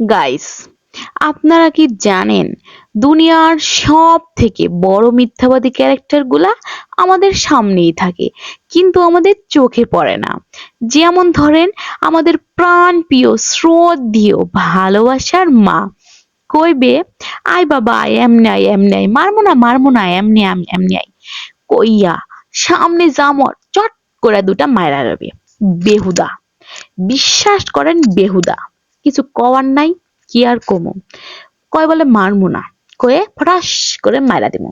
Guys আপনারা কি জানেন, দুনিয়ার সব থেকে বড় মিথ্যাবাদী ক্যারেক্টারগুলা আমাদের সামনেই থাকে, কিন্তু আমাদের চোখে পড়ে না। যেমন ধরেন, আমাদের প্রাণ প্রিয় শ্রদ্ধেয় ভালোবাসার মা। কইবে আয় বাবা আয় এমনি আয় এমনি আয় মারমো না মারমো না এমনি আম এমনি আয় কইয়া সামনে জামর চট করে দুটা মায়েরা রবে বেহুদা। বিশ্বাস করেন, বেহুদা। কিছু কওয়ার নাই, কি আর কমো? কয় বলে মারমু না, কয়ে ফটাস করে মাইরা দিমু।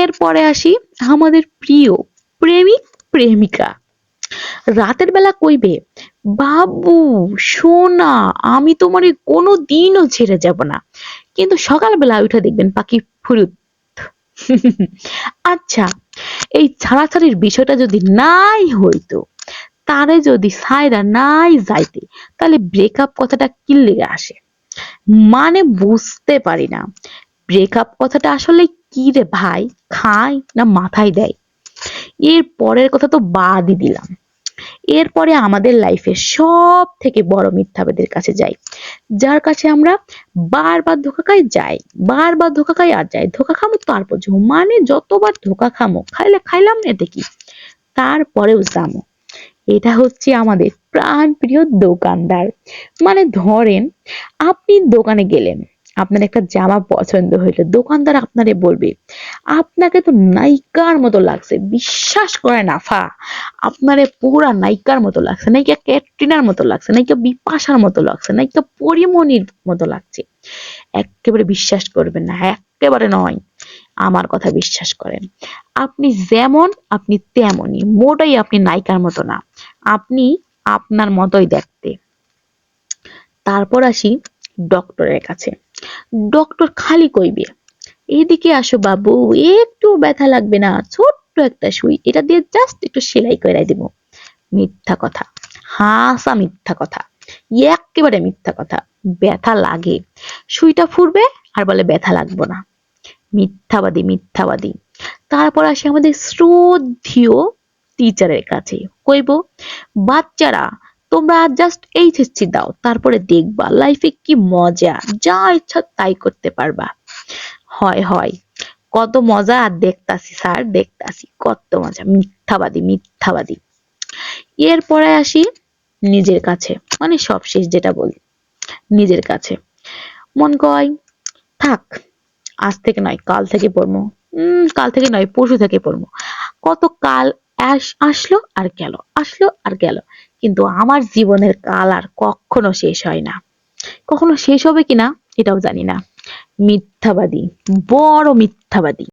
এরপরে আসি আমাদের প্রিয় প্রেমিক প্রেমিকা। রাতের বেলা কইবে, বাবু, সোনা, আমি তোমার কোনো দিনও ছেড়ে যাব না। কিন্তু সকালবেলা উঠে দেখবেন পাখি ফুরুত। আচ্ছা এই ছাড়াছাড়ির বিষয়টা যদি নাই হইতো তারে যদি সায়রা নাই যাইতে, তাহলে ব্রেকআপ কথাটা কি লেগে আসে? মানে বুঝতে পারি না। ব্রেকআপ কথাটা আসলে কি রে ভাই? খায় না মাথায় দেয়? এর পরের কথা তো বাদই দিলাম। এরপরে আমাদের লাইফে সব থেকে বড় মিথ্যাবাদের কাছে যাই। যার কাছে আমরা বারবার ধোকা খাই, যাই। বারবার ধোকা খাই আর যাই। ধোকা খামো, তারপর মানে যতবার ধোকা খামো, খাইলে খাইলাম এতে কি? তারপরেও যাব এটা হচ্ছে আমাদের প্রাণ প্রিয় দোকানদার। মানে ধরেন, আপনি দোকানে গেলেন, আপনার একটা জামা পছন্দ হইল, দোকানদার আপনারে বলবে, আপনাকে তো নায়িকার মতো লাগছে, বিশ্বাস করে নাফা আপনারে পুরা নায়িকার মতো লাগছে, নায়িকা ক্যাটরিনার মতো লাগছে, নায়িকা বিপাশার মতো লাগছে, নায়িকা পরিমণির মতো লাগছে। একেবারে বিশ্বাস করবেন না, একেবারে নয়, আমার কথা বিশ্বাস করেন। আপনি যেমন, আপনি তেমনই, মোটাই আপনি নায়িকার মতো না। আপনি আপনার মতোই দেখতে। তারপর আসি ডক্টরের কাছে। ডক্টর খালি কইবে, এদিকে আসো বাবু, একটু ব্যথা লাগবে না, ছোট্ট একটা সুই, এটা দিয়ে জাস্ট একটু সেলাই করে দিব। মিথ্যা কথা, হাসা মিথ্যা কথা, একেবারে মিথ্যা কথা, ব্যথা লাগে, সুইটা ফুরবে আর বলে ব্যথা লাগবো না। মিথ্যাবাদী মিথ্যাবাদী। তারপর আসে আমাদের শ্রদ্ধেয় টিচারের কাছে কইব, বাচ্চারা, তোমরা জাস্ট এইচএসসি দাও, তারপরে দেখবা লাইফে কি মজা, যা ইচ্ছা তাই করতে পারবা। হয় হয়। কত মজা আর দেখতাছি, স্যার, দেখতাছি। কত মজা, মিথ্যাবাদী মিথ্যাবাদী। এরপরে আসি নিজের কাছে মানে সবশেষ যেটা বলি, নিজের কাছে। মন কয়, থাক, আজ থেকে নয়, কাল থেকে পড়ব। কাল থেকে নয়, পরশু থেকে পড়ব। কত কাল আসলো আর গেল, আসলো আর গেল। কিন্তু আমার জীবনের কাল আর কখনো শেষ হয় না। কখনো শেষ হবে কিনা এটাও জানি না। মিথ্যাবাদী, বড় মিথ্যাবাদী।